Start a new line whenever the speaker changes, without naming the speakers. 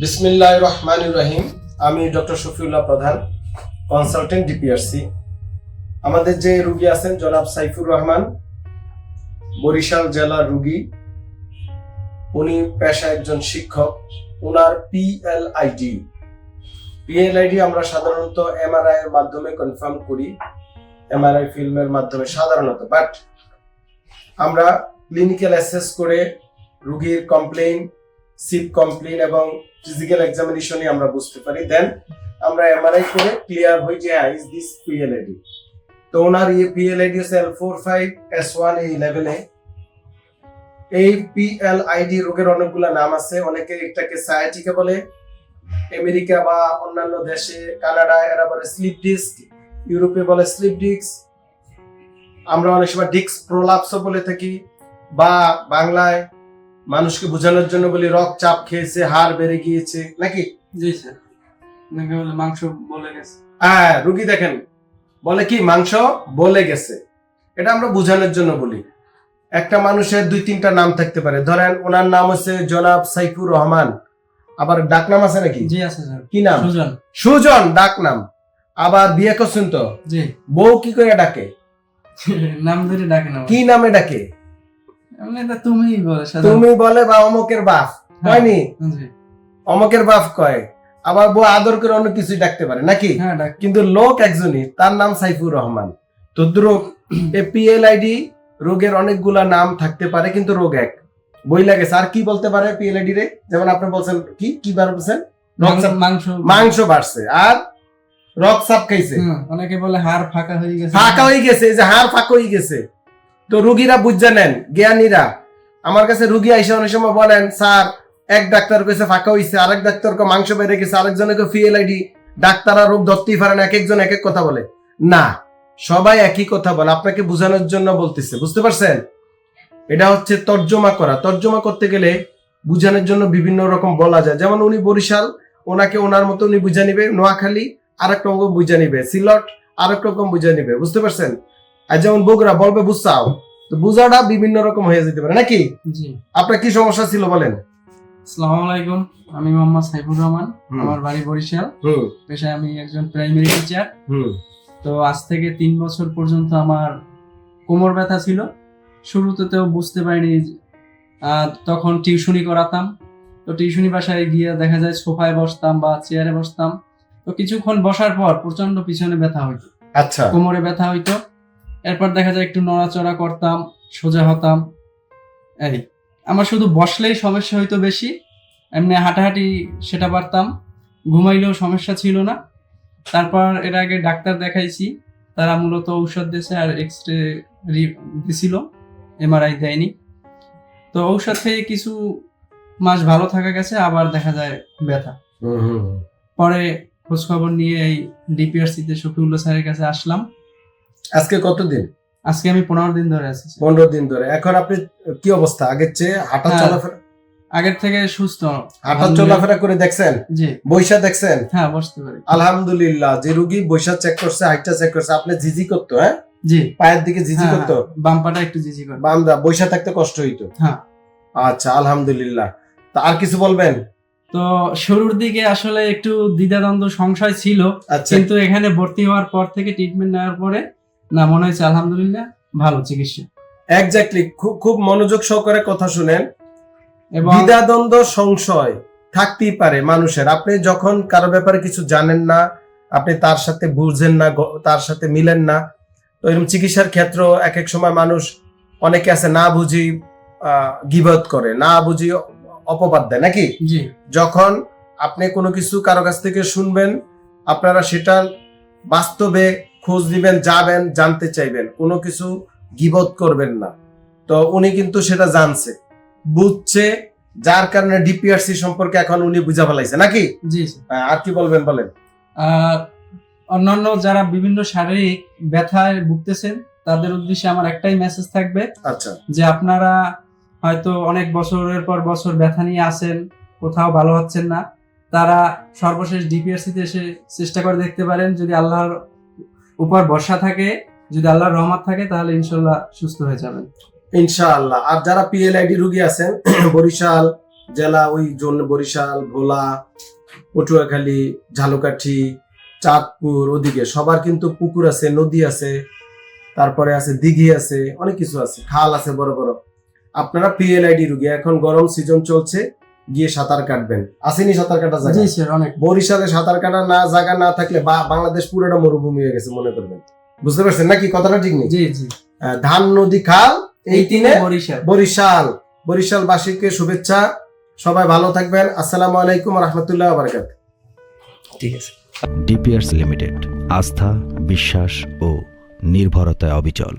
বিসমিল্লাহ রহমান রহিম। আমি ডক্টর শফিউল্লাহ প্রধান কনসালটেন্ট ডিপিআরসি আমাদের যে রুগী আছেন, জনাব সাইফুর রহমান, বরিশাল জেলার রুগী। উনি পেশা একজন শিক্ষক। ওনার পিএলআইডি পিএলআইডি আমরা সাধারণত এমআরআই এর মাধ্যমে কনফার্ম করি। এমআরআই ফিল্মের মাধ্যমে সাধারণত। বাট আমরা ক্লিনিক্যাল অ্যাসেস করে রুগীর কমপ্লেইন সিপ কমপ্লেইন এবং ফিজিক্যাল এক্সামিনেশনে আমরা বুঝতে পারি। দেন আমরা এমআরআই করে ক্লিয়ার হই যে ইজ দিস পিএলআইডি তো ওনার এই পিএলআইডি হচ্ছে L four five S one এই লেভেলে এই পিএলআইডি রোগের অনেকগুলো নাম আছে। অনেকে এটাকে সায়াটিকা বলে। আমেরিকা বা অন্যান্য দেশে, কানাডা, এরা বলে স্লিপ ডিস্ক, ইউরোপে বলে স্লিপ ডিস্ক। আমরা অনেক সময় ডিস্ক প্রোলাপসও বলে থাকি। বা বাংলায় মানুষকে বোঝানোর জন্য বলি রক চাপ খেয়েছে হাড় বেড়ে গিয়েছে নাকি?
জি স্যার। মাংস বলে গেছে?
হ্যাঁ রুগী দেখেন বলে কি মাংস বলে গেছে। এটা আমরা বোঝানোর জন্য বলি। একটা মানুষের দুই তিনটা নাম থাকতে পারে। ধরেন ওনার নাম হচ্ছে জনাব সাইফুর রহমান। আবার ডাক নাম আছে নাকি?
জি আছে স্যার।
কি নাম?
সুজন।
সুজন ডাক নাম। আবার বিয়ে করছেন তো
জি।
বউ কি করে ডাকে?
নাম ধরে ডাকে না।
কি নামে ডাকে?
তুমিই বলে
তুমি বলে বা অমকের বাপ
হ্যাঁ,
হয়নি? অমকের বাপ কয়? আবার বউ আদর করে অন্য কিছুই ডাকতে পারে নাকি?
হ্যাঁ
কিন্তু লোক একজনই তার নাম সাইফুর রহমান। তদ্রুপ পিএলআইডি রোগের অনেকগুলা নাম থাকতে পারে কিন্তু রোগ এক। বই লাগে স্যার কি বলতে পারে পিএলআইডি রে? যেমন আপনি বলছেন কি? কি বার বলছেন?
মাংস
মাংস। বাড়ছে আর রক্ত চাপ খাইছে।
অনেকে বলে হাড় ফাঁকা হয়ে গেছে।
ফাঁকা হয়ে গেছে এই যে হাড় ফাঁকা হয়ে গেছে। তো রুগীরা বুঝে নেন, জ্ঞানীরা। আমার কাছে রুগী আইসা অনেক সময় বলেন, স্যার, এক ডাক্তার কইছে ফাঁকা হইছে, আরেক ডাক্তার কো মাংস বেড়ে গেছে, আরেকজনে কো পিএলআইডি ডাক্তাররা রোগ ধরতেই পারে না, এক একজন এক এক কথা বলে। না, সবাই একই কথা বলে, আপনাকে বোঝানোর জন্য বলতেছে, বুঝতে পারছেন? এটা হচ্ছে তর্জমা করা। তর্জমা করতে গেলে বুঝানোর জন্য বিভিন্ন রকম বলা যায়। যেমন উনি বরিশাল, ওনাকে ওনার মতো উনি বুঝা নিবে, নোয়াখালী, আরেক রকম বুঝা নিবে, সিলট, আরেক রকম বুঝা নিবে, বুঝতে পারছেন? আর যেমন বগুড়া বলবে বুঝাও তো বুঝাটা বিভিন্ন রকম হয়ে যেতে পারে নাকি?
জি।
আপনার কি সমস্যা ছিল বলেন?
আসসালামু আলাইকুম আমি মোহাম্মদ সাইফুর রহমান আমার বাড়ি বরিশাল। পেশায় আমি একজন প্রাইমারি টিচার তো আজ থেকে তিন বছর পর্যন্ত আমার কোমর ব্যথা ছিল। শুরুতে তো বুঝতে পারিনি তখন টিউশনি করাতাম। তো টিউশনি বাসায় গিয়ে দেখা যায় সোফায় বসতাম বা চেয়ারে বসতাম। তো কিছুক্ষণ বসার পর প্রচণ্ড পিছনে ব্যথা হইতো।
আচ্ছা।
কোমরে ব্যথা হইতো। এরপর দেখা যায় একটু নড়াচড়া করতাম সোজা হতাম। এই আমার শুধু বসলেই সমস্যা হইতো বেশি এমনি হাঁটাহাঁটি সেটা পারতাম ঘুমাইলেও সমস্যা ছিল না। তারপর এর আগে ডাক্তার দেখাইছি তারা মূলত ঔষধ দিয়েছে আর এক্স রে দিছিল এমআরআই দেয়নি। তো ঔষধ খেয়ে কিছু মাস ভালো থাকা গেছে আবার দেখা যায় ব্যথা। পরে খোঁজ খবর নিয়ে এই ডিপিআরসিতে শফিউল্লাহ স্যারের কাছে আসলাম।
আজকে কতদিন?
আজকে আমি পনেরো দিন ধরে আছি।
পনেরো দিন ধরে। এখন আপনি কি অবস্থা? আগের চেয়ে হাঁটা
হ্যাঁ।
চলাফেরা
আগের থেকে সুস্থ।
হাঁটা চলাফেরা করে দেখছেন?
জি।
বৈশা দেখছেন?
হ্যাঁ বসতে পারি।
আলহামদুলিল্লাহ যে রুগী বৈশা চেক করছে হাইটটা চেক করছে আপনি জিজি করতো হ্যাঁ?
জি।
পায়ের দিকে জিজি
হ্যাঁ,
করতো?
হ্যাঁ, বাম পাটা একটু জিজি করে
বামদা বৈশা থাকতে কষ্ট হইতো?
হ্যাঁ।
আচ্ছা আলহামদুলিল্লাহ। তা আর কিছু বলবেন?
তো শুরুর দিকে আসলে একটু দ্বিধাদ্বন্দ্ব সংশয় ছিল।
আচ্ছা।
কিন্তু এখানে ভর্তি হওয়ার পর থেকে ট্রিটমেন্ট নেওয়ার পরে না মনে হয়েছে আলহামদুলিল্লাহ ভালো চিকিৎসা।
এক্স্যাক্টলি খুব খুব মনোযোগ সহকারে কথা শুনেন।
এবং
দ্বিধাদ্বন্দ্ব সংশয় থাকতেই পারে মানুষের। আপনি যখন কারও ব্যাপারে কিছু জানেন না আপনি তার সাথে বুঝেন না তার সাথে মিলেন না তো এরকম চিকিৎসার ক্ষেত্র এক এক সময় মানুষ অনেকে আছে না বুঝি গিবত করে না বুঝি অপবাদ দেয় নাকি?
জি।
যখন আপনি কোনো কিছু কারও কাছ থেকে শুনবেন আপনারা সেটা বাস্তবে খোঁজ দিবেন যাবেন জানতে চাইবেন। কোনো কিছু গিবত করবেন না। তো উনি কিন্তু সেটা জানছে। বুঝছে যার কারণে ডিপিআরসি সম্পর্কে এখন উনি বুঝা ফেলাইছে। নাকি?
জি
আর কি বলবেন বলেন।
অন্যান্য যারা বিভিন্ন শারীরিক ব্যথায় ভুগতেছেন তাদের উদ্দেশ্যে আমার একটাই মেসেজ থাকবে।
আচ্ছা।
যে আপনারা হয়তো অনেক বছরের পর বছর ব্যথা নিয়ে আসেন কোথাও ভালো হচ্ছেন না। তারা সর্বশেষ ডিপিআরসি তে এসে চেষ্টা করে দেখতে পারেন। যদি আল্লাহর উপর বর্ষা থাকে, যদি আল্লাহর রহমত থাকে, তাহলে ইনশাল্লাহ সুস্থ হয়ে যাবেন।
ইনশাআল্লাহ। আর যারা পিএলআইডি রুগী আছেন, বরিশাল জেলা, ওই জোন বরিশাল, ভোলা, পটুয়াখালী, ঝালকাঠি, চাঁদপুর ওদিকে, সবার কিন্তু পুকুর আছে, নদী আছে, তারপরে আছে দিঘি আছে, অনেক কিছু আছে, খাল আছে বড় বড়। আপনারা পিএলআইডি রুগী, এখন গরম সিজন চলছে গিয়ে সাঁতার কাটবেন। আসেনি সাঁতার কাটা
জি
জায়গা
স্যার অনেক।
বরিশালে সাঁতার কাটা না জায়গা না থাকলে বা- বাংলাদেশ পুরোটা মরুভূমি হয়ে গেছে মনে করবেন। বুঝতে পারছেন নাকি কথাটা ঠিক নেই?
জি জি।
ধান নদী খাল এই তিনে
বরিশাল
বরিশাল। বরিশাল। বাসীকে শুভেচ্ছা। সবাই ভালো থাকবেন। আসসালামু আলাইকুম রহমতুল্লাহ বারকাত
ঠিক আছে।
ডিপিয়ার্স লিমিটেড আস্থা বিশ্বাস ও নির্ভরতায় অবিচল।